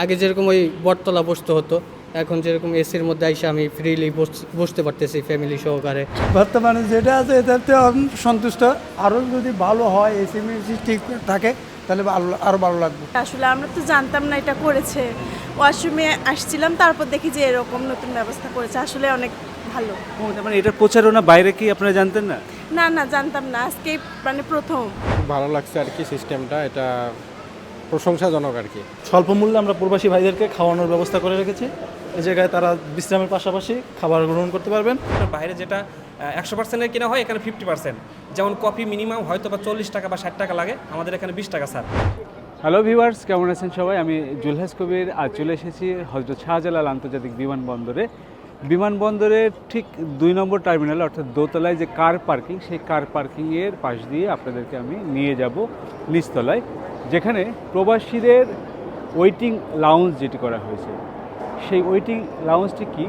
আগে যেরকম ওই বটতলা বসতে হতো এখন যেরকম এসির মধ্যে এসে আমি ফ্রিলি বসতে পারতেছি ফ্যামিলি সহকারে। বর্তমানে যেটা আছে এটাতে আমি সন্তুষ্ট। আরও যদি ভালো হয় এসি মেসি ঠিক থাকে তাহলে ভালো আরও ভালো লাগবে। আসলে আমরা তো জানতাম না এটা করেছে। ওয়াশরুমে আসছিলাম তারপর দেখি যে এরকম নতুন ব্যবস্থা করেছে। আসলে অনেক ভালো। মানে এটার প্রচারণা বাইরে কি আপনারা জানতেন না? না না জানতাম না। আজকে মানে প্রথম। ভালো লাগছে আর কি সিস্টেমটা এটা প্রশংসাজনক আর কি। স্বল্প মূল্যে আমরা প্রবাসী ভাইদেরকে খাওয়ানোর ব্যবস্থা করে রেখেছি। এই জায়গায় তারা বিশ্রামের পাশাপাশি খাবার গ্রহণ করতে পারবেন। বাইরে যেটা একশো পার্সেন্টের কেনা হয় এখানে ফিফটি পার্সেন্ট যেমন কফি মিনিমাম হয়তো বা চল্লিশ টাকা বা ষাট টাকা লাগে। আমাদের এখানে বিশ টাকা স্যার। হ্যালো ভিউয়ার্স কেমন আছেন সবাই? আমি জুলহাস কবির। আজ চলে এসেছি হজরত শাহজালাল আন্তর্জাতিক বিমানবন্দরে। বিমানবন্দরের ঠিক দুই নম্বর টার্মিনাল, অর্থাৎ দোতলায় যে কার পার্কিং, সেই কার পার্কিংয়ের পাশ দিয়ে আপনাদেরকে আমি নিয়ে যাব নিচতলায়, যেখানে প্রবাসীদের ওয়েটিং লাউঞ্জ যেটি করা হয়েছে। সেই ওয়েটিং লাউঞ্জটি কি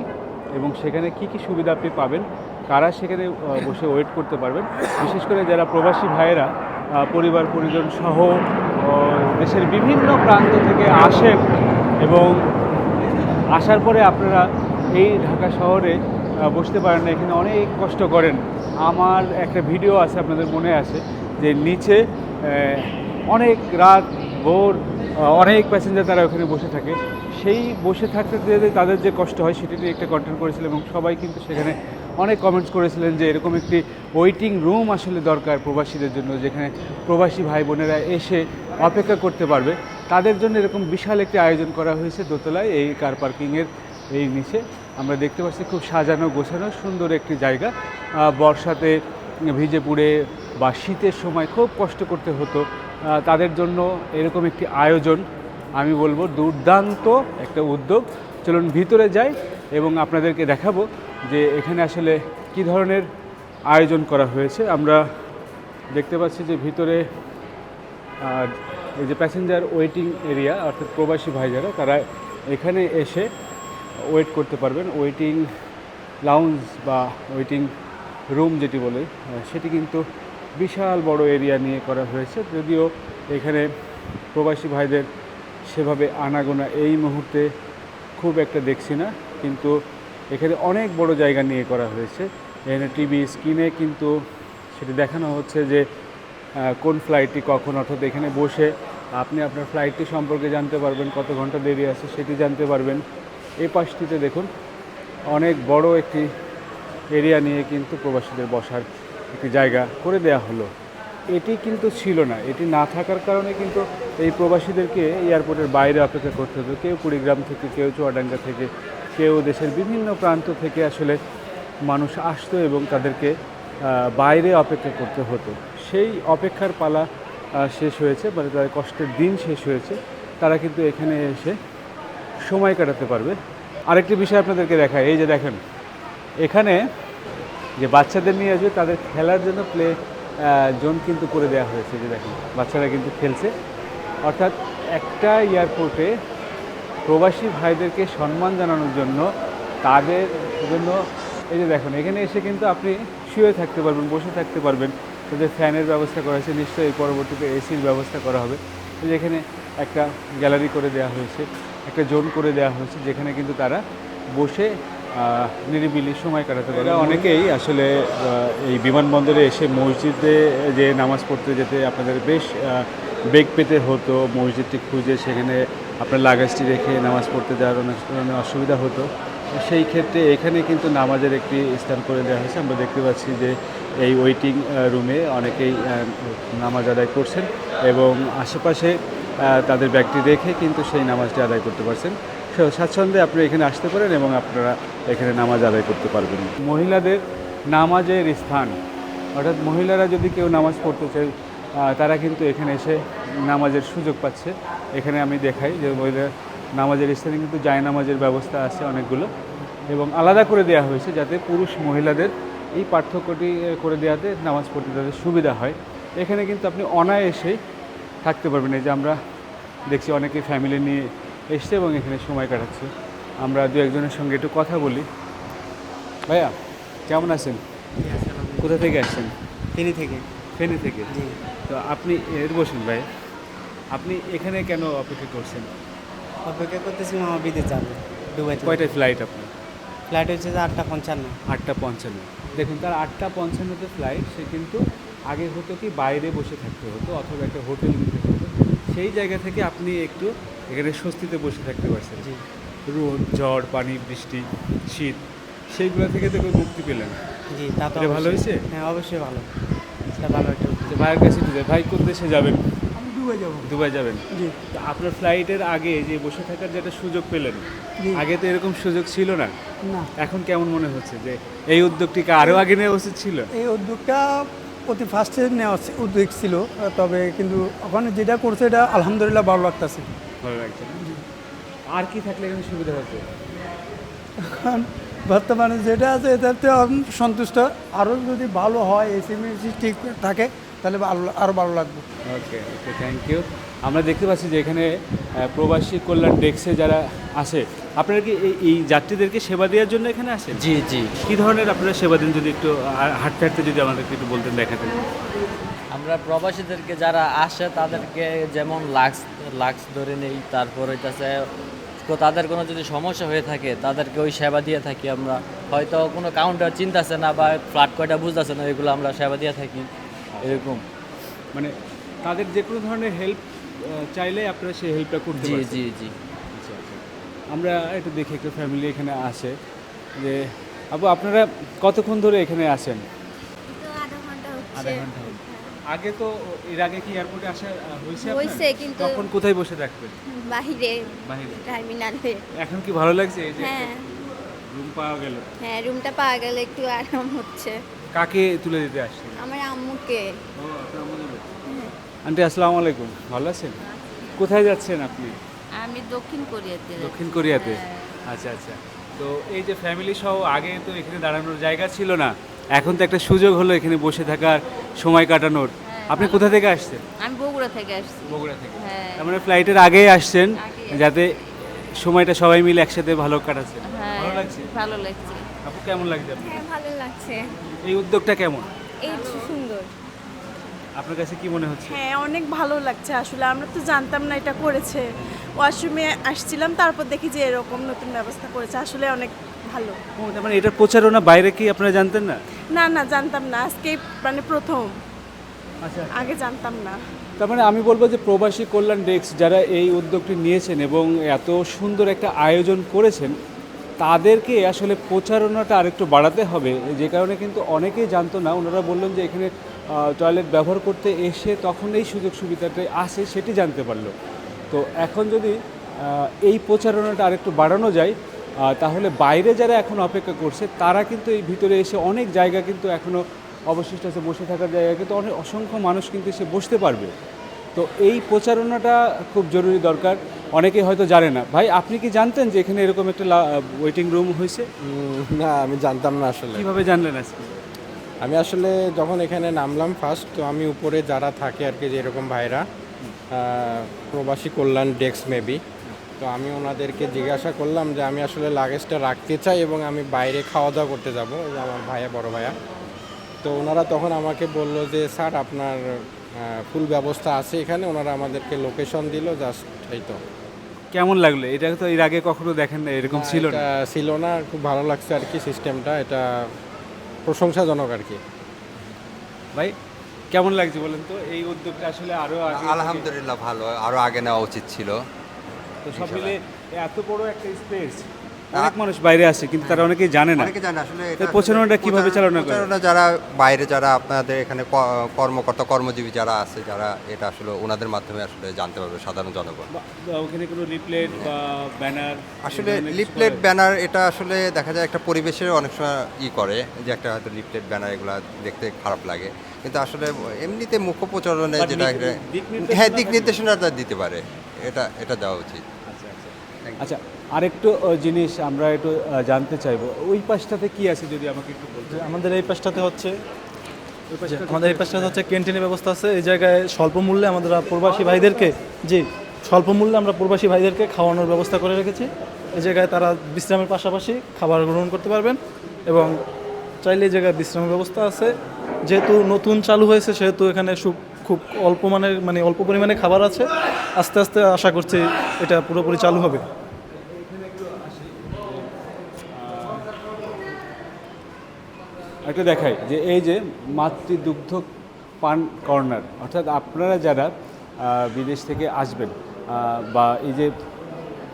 এবং সেখানে কি কি সুবিধা আপনি পাবেন? কারা সেখানে বসে ওয়েট করতে পারবেন? বিশেষ করে যারা প্রবাসী ভাইয়েরা পরিবার, পরিজন সহ দেশের বিভিন্ন প্রান্ত থেকে আসেন এবং আসার পরে আপনারা এই ঢাকা শহরে বসতে পারেন না, এখানে অনেক কষ্ট করেন। আমার একটা ভিডিও আছে, আপনাদের মনে আছে, যে নিচে অনেক রাত, ভোর অনেক প্যাসেঞ্জার তারা ওখানে বসে থাকে। সেই বসে থাকতে যে তাদের যে কষ্ট হয়, সেটি নিয়ে একটা কন্টেন্ট করেছিলাম এবং সবাই কিন্তু সেখানে অনেক কমেন্টস করেছিলেন যে এরকম একটি ওয়েটিং রুম আসলে দরকার প্রবাসীদের জন্য, যেখানে প্রবাসী ভাই বোনেরা এসে অপেক্ষা করতে পারবে। তাদের জন্য এরকম বিশাল একটি আয়োজন করা হয়েছে দোতলায়, এই কার পার্কিংয়ের এই নিচে। আমরা দেখতে পাচ্ছি খুব সাজানো গোছানো সুন্দর একটি জায়গা। বর্ষাতে ভিজে পুড়ে বা শীতের সময় খুব কষ্ট করতে হতো। তাদের জন্য এরকম একটি আয়োজন, আমি বলব দুর্দান্ত একটা উদ্যোগ। চলুন ভিতরে যাই এবং আপনাদেরকে দেখাবো যে এখানে আসলে কি ধরনের আয়োজন করা হয়েছে। আমরা দেখতে পাচ্ছি যে ভিতরে এই যে প্যাসেঞ্জার ওয়েটিং এরিয়া অর্থাৎ প্রবাসী ভাই যারা তারা এখানে এসে ওয়েট করতে পারবেন। ওয়েটিং লাউঞ্জ বা ওয়েটিং রুম যেটি বলে সেটি কিন্তু বিশাল বড় এরিয়া নিয়ে করা হয়েছে। যদিও এখানে প্রবাসী ভাইদের সেভাবে আনাগোনা এই মুহূর্তে খুব একটা দেখছি না, কিন্তু এখানে অনেক বড় জায়গা নিয়ে করা হয়েছে। এখানে টিভি স্ক্রিনে কিন্তু সেটি দেখানো হচ্ছে যে কোন ফ্লাইটটি কখন, অর্থাৎ এখানে বসে আপনি আপনার ফ্লাইটটি সম্পর্কে জানতে পারবেন, কত ঘণ্টা দেরি আছে সেটি জানতে পারবেন। এই পাশটিতে দেখুন, অনেক বড় একটি এরিয়া নিয়ে কিন্তু প্রবাসীদের বসার একটি জায়গা করে দেয়া হলো। এটি কিন্তু ছিল না। এটি না থাকার কারণে কিন্তু এই প্রবাসীদেরকে এয়ারপোর্টের বাইরে অপেক্ষা করতে হতো। কেউ কুড়িগ্রাম থেকে, কেউ চুয়াডাঙ্গা থেকে, কেউ দেশের বিভিন্ন প্রান্ত থেকে আসলে মানুষ আসতো এবং তাদেরকে বাইরে অপেক্ষা করতে হতো। সেই অপেক্ষার পালা শেষ হয়েছে মানে তাদের কষ্টের দিন শেষ হয়েছে। তারা কিন্তু এখানে এসে সময় কাটাতে পারবে। আরেকটি বিষয় আপনাদেরকে দেখায় এই যে দেখেন, এখানে যে বাচ্চাদের নিয়ে আসবে, তাদের খেলার জন্য প্লে জোন কিন্তু করে দেওয়া হয়েছে যে দেখেন, বাচ্চারা কিন্তু খেলছে। অর্থাৎ একটা এয়ারপোর্টে প্রবাসী ভাইদেরকে সম্মান জানানোর জন্য, তাদের জন্য, এই যে দেখুন, এখানে এসে কিন্তু আপনি শুয়ে থাকতে পারবেন, বসে থাকতে পারবেন। তাদের ফ্যানের ব্যবস্থা করা হয়েছে, নিশ্চয়ই পরবর্তীতে এসির ব্যবস্থা করা হবে। এখানে একটা গ্যালারি করে দেওয়া হয়েছে। একটা জোন করে দেওয়া হয়েছে, যেখানে কিন্তু তারা বসে নিরিবিলি সময় কাটাতে পারে। অনেকেই আসলে এই বিমানবন্দরে এসে মসজিদে যে নামাজ পড়তে যেতে আপনাদের বেশ বেগ পেতে হতো, মসজিদটি খুঁজে সেখানে আপনার লাগেজটি রেখে নামাজ পড়তে যাওয়ার অনেক ধরনের অসুবিধা হতো। সেই ক্ষেত্রে এখানে কিন্তু নামাজের একটি স্থান করে দেওয়া হয়েছে। আমরা দেখতে পাচ্ছি যে এই ওয়েটিং রুমে অনেকেই নামাজ আদায় করছেন এবং আশেপাশে তাদের ব্যাগটি রেখে কিন্তু সেই নামাজটি আদায় করতে পারছেন। স্বাচ্ছন্দ্যে আপনি এখানে আসতে পারেন এবং আপনারা এখানে নামাজ আদায় করতে পারবেন। মহিলাদের নামাজের স্থান, অর্থাৎ মহিলারা যদি কেউ নামাজ পড়তে চায় তারা কিন্তু এখানে এসে নামাজের সুযোগ পাচ্ছে। এখানে আমি দেখাই যে মহিলা নামাজের স্থানে কিন্তু জায় নামাজের ব্যবস্থা আছে অনেকগুলো এবং আলাদা করে দেওয়া হয়েছে যাতে পুরুষ মহিলাদের এই পার্থক্যটি করে দেওয়াতে নামাজ পড়তে তাদের সুবিধা হয়। এখানে কিন্তু আপনি অনায়াসেই থাকতে পারবেন। এই যে আমরা দেখছি অনেকে ফ্যামিলি নিয়ে এসছে এবং এখানে সময় কাটাচ্ছে। আমরা দু একজনের সঙ্গে একটু কথা বলি। ভাইয়া কেমন আছেন? কোথা থেকে আসছেন? ফেনি থেকে। ফেনী থেকে? তো আপনি এর বসুন ভাই আপনি এখানে কেন অপেক্ষা করছেন? অপেক্ষা করতেছি মামা বিদেশ যাবে কয়টায় ফ্লাইট আপনার? ফ্লাইট হচ্ছে যে আটটা পঞ্চান্ন। আটটা পঞ্চান্ন। দেখুন তার আটটা পঞ্চান্নতে ফ্লাইট সে কিন্তু আগে হতো কি বাইরে বসে থাকতে হতো অথবা একটা হোটেল নিতে হতো। সেই জায়গা থেকে আপনি একটু এখানে স্বস্তিতে বসে থাকতে পারছেন। জি। রোদ ঝড় পানি বৃষ্টি শীত সেইগুলো থেকে তো মুক্তি পেলেন। জি তা তো ভালো হয়েছে? হ্যাঁ অবশ্যই ভালো। ভালো একটা ভাইয়ের কাছে ভাই কোন দেশে যাবেন? দুবাই যাব। দুবাই যাবেন? জি। আপনার ফ্লাইটের আগে যে বসে থাকার যে একটা সুযোগ পেলেন আগে তো এরকম সুযোগ ছিল না? না। এখন কেমন মনে হচ্ছে যে এই উদ্যোগটিকে আরও আগে নেওয়া উচিত ছিল? এই উদ্যোগটা অতি ফার্স্টে নেওয়া উদ্যোগ ছিল তবে কিন্তু ওখানে যেটা করছে এটা আলহামদুলিল্লাহ ভালো লাগতেছে। ভালো লাগছে আর কি থাকলে এখানে সুবিধা হতো? এখন বর্তমানে যেটা আছে এটাতে সন্তুষ্ট। আরও যদি ভালো হয় এসিএমএসি ঠিক থাকে তাহলে ভালো আরও ভালো লাগবে। ওকে ওকে থ্যাংক ইউ আমরা দেখতে পাচ্ছি যে এখানে প্রবাসী কল্যাণ ডেস্কে যারা আসে আপনারা কি এই- এই যাত্রীদেরকে সেবা দেওয়ার জন্য এখানে আসেন? জি জি। কী ধরনের আপনারা সেবা দেন যদি একটু হাঁটতে হাঁটতে যদি আমাদেরকে একটু বলতেন দেখাতেন। আমরা প্রবাসীদেরকে যারা আসে তাদেরকে যেমন লাক্স লাক্স ধরে নেই তারপর হইতাছে তো তাদের কোনো যদি সমস্যা হয়ে থাকে তাদেরকে ওই সেবা দিয়ে থাকি আমরা। হয়তো কোনো কাউন্টার চিন্তাছে না বা ফ্ল্যাট কয়টা বুঝতেছে না এগুলো আমরা সেবা দিয়ে থাকি। এরকম। মানে তাদের যে কোনো ধরনের হেল্প চাইলে আপনারা সেই হেল্পটা করতে জি জি জি। আচ্ছা আচ্ছা। আমরা একটু দেখি একটু ফ্যামিলি এখানে আসে। যে আপু আপনারা কতক্ষণ ধরে এখানে আসেন আধা ঘণ্টা আধা ঘণ্টা আগে তো এর আগে কি এয়ারপোর্টে আসা হয়েছে হয়েছে, কিন্তু- তখন কোথায় বসে থাকবেন? বাহিরে বাইরে টার্মিনালে এখন কি ভালো লাগছে? এই যে হ্যাঁ। রুম পাওয়া গেল। হ্যাঁ রুমটা পাওয়া গেলে একটু আরাম হচ্ছে। কাকে তুলে দিতে আসছেন? আমার আম্মুকে। আন্টি আসসালামু আলাইকুম। ভালো আছেন? কোথায় যাচ্ছেন আপনি? আমি দক্ষিণ কোরিয়াতে দক্ষিণ কোরিয়াতে? আচ্ছা আচ্ছা। তো এই যে ফ্যামিলি সহ আগে তো এখানে দাঁড়ানোর জায়গা ছিল না এখন তো একটা সুযোগ হলো এখানে বসে থাকার সময় কাটানোর। আপনি কোথা থেকে আসছেন? আমি বগুড়া থেকে আসছি। বগুড়া থেকে। হ্যাঁ। তার মানে ফ্লাইটের আগেই আসছেন যাতে সময়টা সবাই মিলে একসাথে ভালো কাটাচ্ছেন। হ্যাঁ ভালো লাগছে? ভালো লাগছে। আপু কেমন লাগছে আপনার? হ্যাঁ ভালো লাগছে। এই উদ্যোগটা কেমন? এই সুন্দর। আপনার কাছে কি মনে হচ্ছে? হ্যাঁ অনেক ভালো লাগছে আসলে। আমরা তো জানতাম না এটা করেছে। ওয়াশরুমে আসছিলাম তারপর দেখি যে এরকম নতুন ব্যবস্থা করেছে। আসলে অনেক ভালো। মানে এটার প্রচারণা বাইরে কি আপনারা জানতেন না? না না জানতাম না। আজকে মানে প্রথম। আচ্ছা। আগে জানতাম না। তার মানে আমি বলব যে প্রবাসী কল্যাণ ডেস্ক যারা এই উদ্যোগটি নিয়েছেন এবং এত সুন্দর একটা আয়োজন করেছেন তাদেরকে আসলে প্রচারণাটা আরেকটু বাড়াতে হবে, যে কারণে কিন্তু অনেকেই জানতো না। ওনারা বললেন যে এখানে টয়লেট ব্যবহার করতে এসে তখন এই সুযোগ সুবিধাটা আসে সেটি জানতে পারল। তো এখন যদি এই প্রচারণাটা আরেকটু বাড়ানো যায় তাহলে বাইরে যারা এখন অপেক্ষা করছে, তারা কিন্তু এই ভিতরে এসে অনেক জায়গা কিন্তু এখনও অবশিষ্ট আছে, বসে থাকার জায়গা কিন্তু অনেক, অসংখ্য মানুষ কিন্তু এসে বসতে পারবে। তো এই প্রচারণাটা খুব জরুরি দরকার। অনেকেই হয়তো জানে না। ভাই আপনি কি জানতেন যে এখানে এরকম একটা ওয়েটিং রুম হয়েছে? না আমি জানতাম না আসলে। কীভাবে জানলেন আজকে? আমি আসলে যখন এখানে নামলাম ফার্স্ট তো আমি উপরে যারা থাকে আর কি যে এরকম ভাইরা প্রবাসী কল্যাণ ডেস্ক মেবি তো আমি ওনাদেরকে জিজ্ঞাসা করলাম যে আমি আসলে লাগেজটা রাখতে চাই এবং আমি বাইরে খাওয়া দাওয়া করতে যাব আমার ভাইয়া বড় ভাইয়া। তো ওনারা তখন আমাকে বলল যে স্যার আপনার ফুল ব্যবস্থা আছে এখানে। ওনারা আমাদেরকে লোকেশন দিল জাস্ট এই তো। কেমন লাগল? এটা তো এর আগে কখনো দেখেন না এরকম ছিল না। ছিল না খুব ভালো লাগছে আর কি সিস্টেমটা এটা প্রশংসাজনক আর কি। ভাই কেমন লাগছে বলেন তো? এই উদ্যোগটা আসলে আরও আগে আলহামদুলিল্লাহ ভালো আরও আগে নেওয়া উচিত ছিল। তো সব মিলে এত বড় একটা স্পেস অনেক মানুষ বাইরে আসে কিন্তু তারা অনেকেই জানে না। অনেকে জানে আসলে প্রচারণাটা কীভাবে চালনা করে প্রচারণা যারা বাইরে যারা আপনাদের এখানে কর্মকর্তা কর্মজীবী যারা আছে যারা এটা আসলে ওনাদের মাধ্যমে আসলে জানতে পারবে সাধারণ জনগণ। ওখানে কোনো বা ব্যানার আসলে লিফলেট ব্যানার এটা আসলে দেখা যায় একটা পরিবেশের অনেক সময় ই করে যে একটা হয়তো লিফলেট ব্যানার এগুলো দেখতে খারাপ লাগে। কিন্তু আসলে এমনিতে মুখ্য প্রচারণে যেটা দিক- দিক নির্দেশনা হ্যাঁ। দিক নির্দেশনাটা দিতে পারে এটা এটা দেওয়া উচিত। আচ্ছা আরেকটু জিনিস আমরা একটু জানতে চাইব। ওই পাশটাতে কি আছে যদি আমাকে একটু বলতে? আমাদের এই পাশটাতে হচ্ছে আমাদের এই পাশটাতে হচ্ছে ক্যান্টিনের ব্যবস্থা আছে। এই জায়গায় স্বল্প মূল্যে আমাদের প্রবাসী ভাইদেরকে জি স্বল্প মূল্যে আমরা প্রবাসী ভাইদেরকে খাওয়ানোর ব্যবস্থা করে রেখেছি। এই জায়গায় তারা বিশ্রামের পাশাপাশি খাবার গ্রহণ করতে পারবেন এবং চাইলে এই জায়গায় বিশ্রামের ব্যবস্থা আছে। যেহেতু নতুন চালু হয়েছে সেহেতু এখানে সু- খুব অল্প মানের মানে অল্প পরিমাণে খাবার আছে। আস্তে আস্তে আশা করছি এটা পুরোপুরি চালু হবে। একটা দেখাই যে এই যে মাতৃদুগ্ধ পান কর্নার অর্থাৎ আপনারা যারা বিদেশ থেকে আসবেন বা এই যে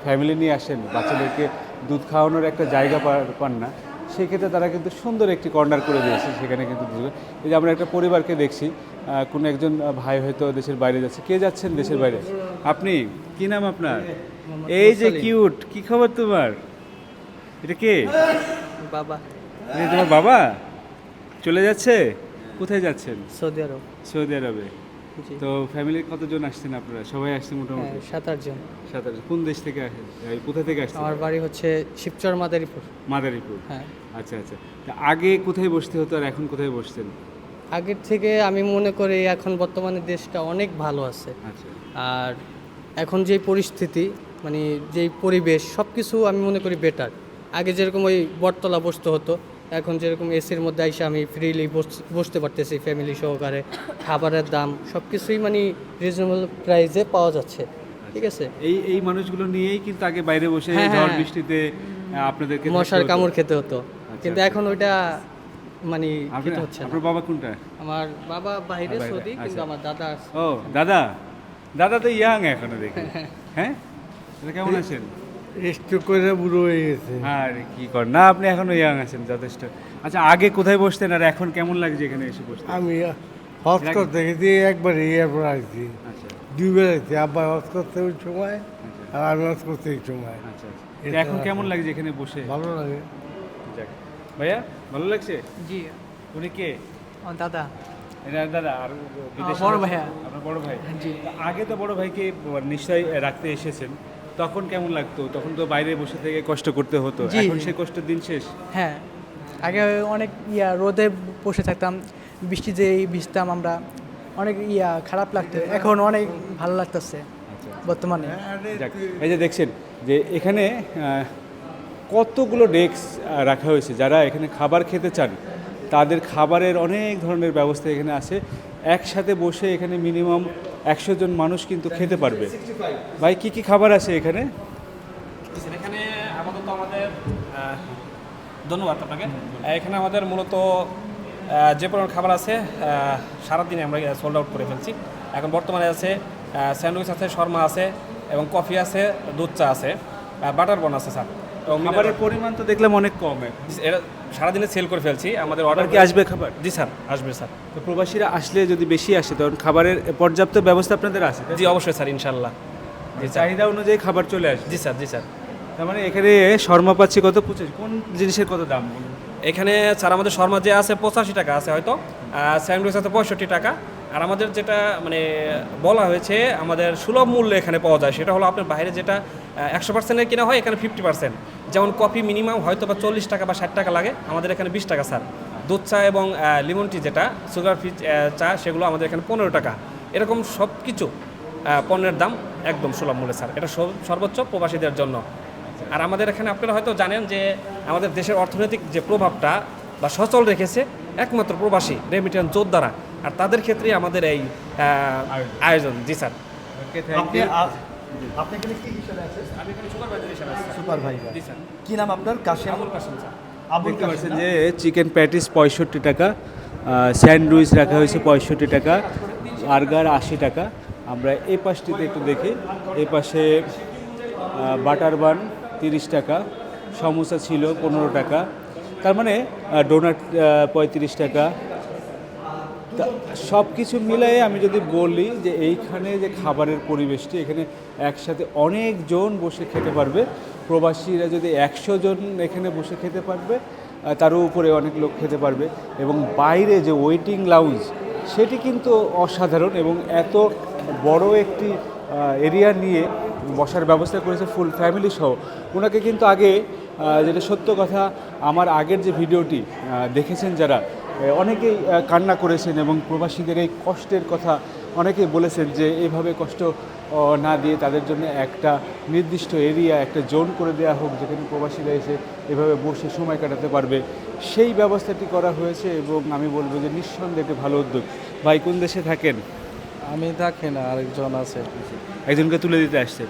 ফ্যামিলি নিয়ে আসেন বাচ্চাদেরকে দুধ খাওয়ানোর একটা জায়গা পান না সেক্ষেত্রে তারা কিন্তু সুন্দর একটি কর্নার করে দিয়েছে সেখানে কিন্তু এই যে আমরা একটা পরিবারকে দেখছি কোনো একজন ভাই হয়তো দেশের বাইরে যাচ্ছে। কে যাচ্ছেন দেশের বাইরে? আপনি? কি নাম আপনার? এই যে কিউট কি খবর তোমার? এটা কে? বাবা। তোমার বাবা? চলে যাচ্ছে? কোথায় যাচ্ছেন? সৌদি আরব। সৌদি আরবে। তো ফ্যামিলির কতজন আসছেন আপনারা? সবাই আসছেন মোটামুটি? হ্যাঁ, সাত আটজন সাত আট কোন দেশ থেকে আসেন কোথা থেকে আসছেন? আমার বাড়ি হচ্ছে শিবচর মাদারীপুর। মাদারীপুর? হ্যাঁ। আচ্ছা আচ্ছা। তা আগে কোথায় বসতে হতো আর এখন কোথায় বসছেন? আগের থেকে আমি মনে করি এখন বর্তমানে দেশটা অনেক ভালো আছে। আচ্ছা। আর এখন যেই পরিস্থিতি মানে যেই পরিবেশ সব কিছু আমি মনে করি বেটার আগে যেরকম ওই বটতলা বসতে হতো এখন যেরকম এসির মধ্যে এসে আমি ফ্রিলি বসতে পারতেছি ফ্যামিলি সহকারে খাবারের দাম সব কিছুই মানে রিজনেবল প্রাইসে পাওয়া যাচ্ছে ঠিক আছে? এই এই মানুষগুলো নিয়েই কিন্তু আগে বাইরে বসে হ্যাঁ, ঝড় হ্যাঁ। বৃষ্টিতে আপনাদেরকে মশার কামড় খেতে হতো কিন্তু আচ্ছা। এখন ওইটা মানে খেতে হচ্ছে আপনার বাবা কোনটা? আমার বাবা বাইরে সৌদি কিন্তু আচ্ছা। আমার দাদা ও দাদা? দাদা তো ইয়াং এখনও দেখি। হ্যাঁ? কেমন আছেন? একটু করে বুড়ো হয়ে গেছে। আর কি কর। না আপনি এখনও ইয়াং আছেন যথেষ্ট। আচ্ছা আগে কোথায় বসতেন আর এখন কেমন লাগছে এখানে এসে বসতে? আমি হজ করতে গেছি একবার এয়ারপোর্ট আসছি। আচ্ছা। দুইবার আসছি আব্বা করতে ওই সময় আর আমি করতে এই সময়। আচ্ছা আচ্ছা। এখন কেমন লাগছে এখানে বসে? ভালো লাগে। যাক। ভাইয়া ভালো লাগছে? জি। উনি কে? দাদা। দাদা আর বড় ভাইয়া। আপনার বড় ভাই। জি। আগে তো বড় ভাইকে নিশ্চয়ই রাখতে এসেছেন। তখন কেমন লাগতো? তখন তো বাইরে বসে থেকে কষ্ট করতে হতো। এখন সেই কষ্টের দিন শেষ? হ্যাঁ। আগে অনেক ইয়া রোদে বসে থাকতাম বৃষ্টিতে ভিজতাম আমরা অনেক ইয়া খারাপ লাগতো। এখন অনেক ভালো লাগতেছে বর্তমানে। যাক, এই যে দেখছেন যে এখানে কতগুলো ডেস্ক রাখা হয়েছে। যারা এখানে খাবার খেতে চান তাদের খাবারের অনেক ধরনের ব্যবস্থা এখানে আছে। একসাথে বসে এখানে মিনিমাম একশো জন মানুষ কিন্তু খেতে পারবে। ভাই, কি কি খাবার আছে এখানে? এখানে আপাতত আমাদের ধন্যবাদ আপনাকে। এখানে আমাদের মূলত যে পরিমাণ খাবার আছে সারাদিনে আমরা সোল্ড আউট করে ফেলছি। এখন বর্তমানে আছে স্যান্ডউইচ আছে, শর্মা আছে এবং কফি আছে, দুধ চা আছে। বাটার বন আছে, স্যার। খাবারের পরিমাণ তো দেখলাম অনেক কম। এটা সারাদিনে সেল করে ফেলছি। আমাদের অর্ডার কি আসবে খাবার? জি স্যার আসবে স্যার। তো প্রবাসীরা আসলে যদি বেশি আসে তখন খাবারের পর্যাপ্ত ব্যবস্থা আপনাদের আছে? জি অবশ্যই স্যার ইনশাল্লাহ স্যার। চাহিদা অনুযায়ী খাবার চলে আসবে। জি স্যার জি স্যার। তার মানে এখানে শর্মা পাচ্ছি কত পঁচিশ? কোন জিনিসের কত দাম এখানে স্যার আমাদের শর্মা যে আছে পঁচাশি টাকা আছে হয়তো স্যান্ডউইচ আছে পঁয়ষট্টি টাকা। আর আমাদের যেটা মানে বলা হয়েছে, আমাদের সুলভ মূল্যে এখানে পাওয়া যায়, সেটা হলো আপনার বাইরে যেটা একশো পার্সেন্টের কেনা হয়, এখানে ফিফটি পার্সেন্ট যেমন কফি মিনিমাম হয়তো বা চল্লিশ টাকা বা ষাট টাকা লাগে, আমাদের এখানে বিশ টাকা, স্যার। দুধ চা এবং লিমন টি যেটা, সুগার ফ্রি চা, সেগুলো আমাদের এখানে পনেরো টাকা। এরকম সব কিছু পণ্যের দাম একদম সুলভ মূল্যে, স্যার। এটা সর্বোচ্চ প্রবাসীদের জন্য। আর আমাদের এখানে আপনারা হয়তো জানেন যে, আমাদের দেশের অর্থনৈতিক যে প্রভাবটা বা সচল রেখেছে একমাত্র প্রবাসী রেমিটেন্স যোদ্ধারা। আর তাদের ক্ষেত্রেই আমাদের এই আয়োজন। জি স্যার। কি হিসাবে আছেন? আমি এখানে সুপারভাইজার হিসেবে আছি, স্যার। সুপারভাইজার জি স্যার। কি নাম আপনার? কাশিম। আবুল কাসেম স্যার। দেখতে পাচ্ছেন যে চিকেন প্যাটিস পঁয়ষট্টি টাকা স্যান্ডউইচ রাখা হয়েছে পঁয়ষট্টি টাকা বার্গার আশি টাকা। আমরা এই পাশটিতে একটু দেখি। এই পাশে বাটার বান তিরিশ টাকা সমোসা ছিল পনেরো টাকা তার মানে ডোনাট পঁয়ত্রিশ টাকা। সব কিছু মিলাই আমি যদি বলি যে এইখানে যে খাবারের পরিবেশটি, এখানে একসাথে অনেকজন বসে খেতে পারবে। প্রবাসীরা যদি একশো জন এখানে বসে খেতে পারবে তারও উপরে অনেক লোক খেতে পারবে। এবং বাইরে যে ওয়েটিং লাউঞ্জ সেটি কিন্তু অসাধারণ এবং এত বড় একটি এরিয়া নিয়ে বসার ব্যবস্থা করেছে ফুল ফ্যামিলি সহ। ওনাকে কিন্তু আগে যেটা সত্য কথা আমার আগের যে ভিডিওটি দেখেছেন যারা অনেকেই কান্না করেছেন এবং প্রবাসীদের এই কষ্টের কথা অনেকেই বলেছেন যে এইভাবে কষ্ট না দিয়ে তাদের জন্য একটা নির্দিষ্ট এরিয়া একটা জোন করে দেওয়া হোক যেখানে প্রবাসীরা এসে এভাবে বসে সময় কাটাতে পারবে। সেই ব্যবস্থাটি করা হয়েছে এবং আমি বলব যে নিঃসন্দেহে একটি ভালো উদ্যোগ। ভাই কোন দেশে থাকেন? আমি থাকি না আরেকজন আছে। একজনকে তুলে দিতে আসছেন?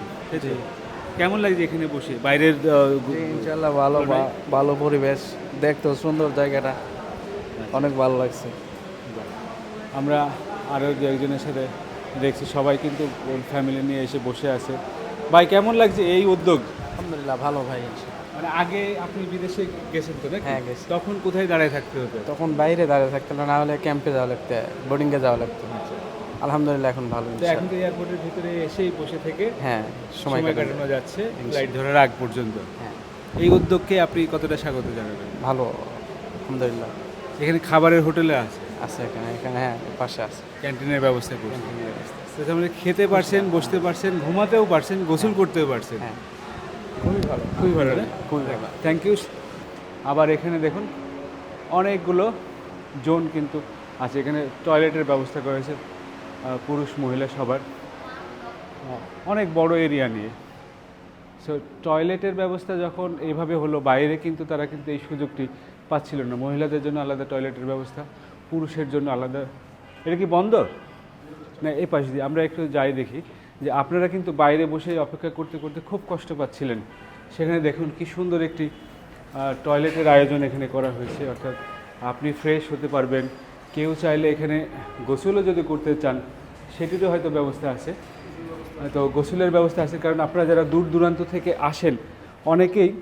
কেমন লাগছে এখানে বসে? বাইরের ইনশাল্লাহ ভালো ভালো পরিবেশ। দেখতে সুন্দর জায়গাটা। অনেক ভালো লাগছে। আমরা আরও দু একজনের সাথে দেখছি। সবাই কিন্তু ফ্যামিলি নিয়ে এসে বসে আছে। ভাই কেমন লাগছে এই উদ্যোগ? আলহামদুলিল্লাহ ভালো ভাই মানে আগে আপনি বিদেশে গেছেন তো হ্যাঁ, গেছি। তখন কোথায় দাঁড়ায় থাকতে হতো? তখন বাইরে দাঁড়িয়ে থাকতো না হলে ক্যাম্পে যাওয়া লাগতো বোর্ডিংয়ে যাওয়া লাগতো। আলহামদুলিল্লাহ এখন ভালো এখন তো এয়ারপোর্টের ভিতরে এসেই বসে থেকে হ্যাঁ সময় কাটানো। যাচ্ছে ফ্লাইট ধরার আগ পর্যন্ত। হ্যাঁ। এই উদ্যোগকে আপনি কতটা স্বাগত জানাবেন? ভালো আলহামদুলিল্লাহ। এখানে খাবারের হোটেলে আছে? আছে এখানে এখানে হ্যাঁ পাশে আছে। ক্যান্টিনের ব্যবস্থা করছেন তো তার মানে খেতে পারছেন বসতে পারছেন ঘুমাতেও পারছেন গোসল করতেও পারছেন? হ্যাঁ। খুবই ভালো। খুবই ভালো না? খুবই ভালো। থ্যাংক ইউ আবার এখানে দেখুন অনেকগুলো জোন কিন্তু আছে। এখানে টয়লেটের ব্যবস্থা করেছে পুরুষ মহিলা সবার। অনেক বড় এরিয়া নিয়ে। সো টয়লেটের ব্যবস্থা যখন এইভাবে হলো, বাইরে কিন্তু তারা কিন্তু এই সুযোগটি পাচ্ছিল না। মহিলাদের জন্য আলাদা টয়লেটের ব্যবস্থা, পুরুষের জন্য আলাদা। এটা কি বন্ধ? না এ পাশ দিয়ে। আমরা একটু যাই দেখি যে আপনারা কিন্তু বাইরে বসে অপেক্ষা করতে করতে খুব কষ্ট পাচ্ছিলেন। সেখানে দেখুন কি সুন্দর একটি টয়লেটের আয়োজন এখানে করা হয়েছে। অর্থাৎ আপনি ফ্রেশ হতে পারবেন। কেউ চাইলে এখানে গোসলও যদি করতে চান, সেটিরও হয়তো ব্যবস্থা আছে। তো গোসলের ব্যবস্থা আছে, কারণ আপনারা যারা দূর দূরান্ত থেকে আসেন, অনেকেই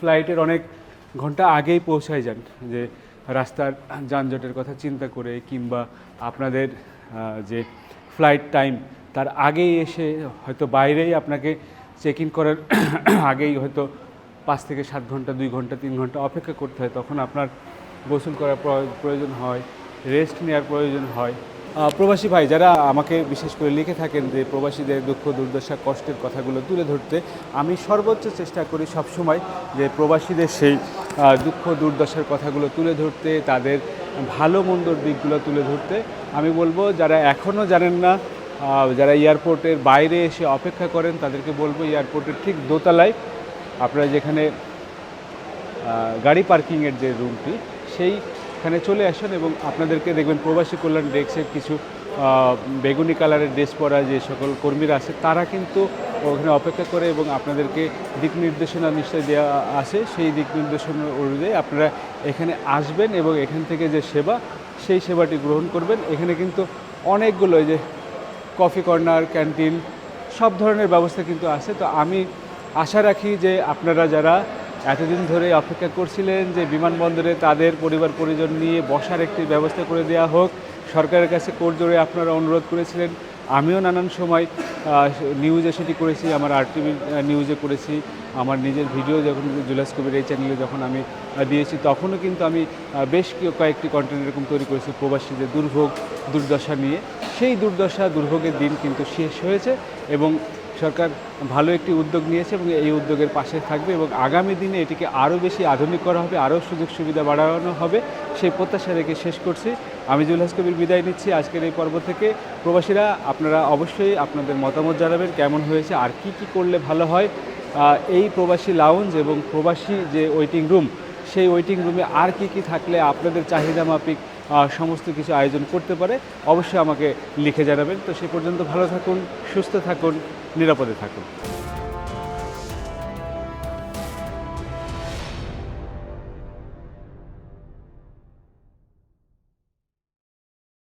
ফ্লাইটের অনেক ঘণ্টা আগেই পৌঁছায় যান। যে রাস্তার যানজটের কথা চিন্তা করে, কিংবা আপনাদের যে ফ্লাইট টাইম তার আগেই এসে হয়তো বাইরেই আপনাকে চেক ইন করার আগেই হয়তো পাঁচ থেকে সাত ঘণ্টা, দুই ঘণ্টা, তিন ঘণ্টা অপেক্ষা করতে হয়। তখন আপনার গোসল করার প্রয়- প্রয়োজন হয়। রেস্ট নেওয়ার প্রয়োজন হয়। প্রবাসী ভাই, যারা আমাকে বিশেষ করে লিখে থাকেন যে প্রবাসীদের দুঃখ, দুর্দশা, কষ্টের কথাগুলো তুলে ধরতে, আমি সর্বোচ্চ চেষ্টা করি সবসময় যে প্রবাসীদের সেই দুঃখ, দুর্দশার কথাগুলো তুলে ধরতে, তাদের ভালো, মন্দর দিকগুলো তুলে ধরতে। আমি বলব, যারা এখনও জানেন না যারা এয়ারপোর্টের বাইরে এসে অপেক্ষা করেন, তাদেরকে বলব এয়ারপোর্টের ঠিক দোতলায় আপনারা যেখানে গাড়ি পার্কিংয়ের যে রুমটি সেইখানে চলে আসেন এবং আপনাদেরকে দেখবেন প্রবাসী কল্যাণ ডেস্কের কিছু বেগুনি কালারের ড্রেস পরা যে সকল কর্মীরা আছে, তারা কিন্তু ওখানে অপেক্ষা করে এবং আপনাদেরকে দিক নির্দেশনা নিশ্চয় দেওয়া আছে। সেই দিক নির্দেশনা অনুযায়ী আপনারা এখানে আসবেন এবং এখান থেকে যে সেবা, সেই সেবাটি গ্রহণ করবেন। এখানে কিন্তু অনেকগুলো যে কফি কর্নার, ক্যান্টিন, সব ধরনের ব্যবস্থা কিন্তু আছে। তো আমি আশা রাখি যে আপনারা যারা এতদিন ধরে অপেক্ষা করছিলেন যে বিমানবন্দরে তাদের পরিবার পরিজন নিয়ে বসার একটি ব্যবস্থা করে দেওয়া হোক। সরকারের কাছে কোর্ট জোরে আপনারা অনুরোধ করেছিলেন। আমিও নানান সময় নিউজে সেটি করেছি, আমার আর আরটিভি নিউজে করেছি। আমার নিজের ভিডিও যখন জুলাস কবির এই চ্যানেলে যখন আমি দিয়েছি, তখনও কিন্তু আমি বেশ কয়েকটি কন্টেন্ট এরকম তৈরি করেছি প্রবাসীদের দুর্ভোগ, দুর্দশা নিয়ে। সেই দুর্দশা, দুর্ভোগের দিন কিন্তু শেষ হয়েছে এবং সরকার ভালো একটি উদ্যোগ নিয়েছে এবং এই উদ্যোগের পাশে থাকবে এবং আগামী দিনে এটিকে আরও বেশি আধুনিক করা হবে, আরও সুযোগ সুবিধা বাড়ানো হবে, সেই প্রত্যাশা রেখে শেষ করছি। আমি জুলহাস কবির বিদায় নিচ্ছি আজকের এই পর্ব থেকে। প্রবাসীরা, আপনারা অবশ্যই আপনাদের মতামত জানাবেন, কেমন হয়েছে, আর কি কি করলে ভালো হয়। এই প্রবাসী লাউঞ্জ এবং প্রবাসী যে ওয়েটিং রুম সেই ওয়েটিং রুমে আর কি কি থাকলে আপনাদের চাহিদা মাফিক সমস্ত কিছু আয়োজন করতে পারে, অবশ্যই আমাকে লিখে জানাবেন। তো সে পর্যন্ত ভালো থাকুন, সুস্থ থাকুন। নিরাপদে থাকুন।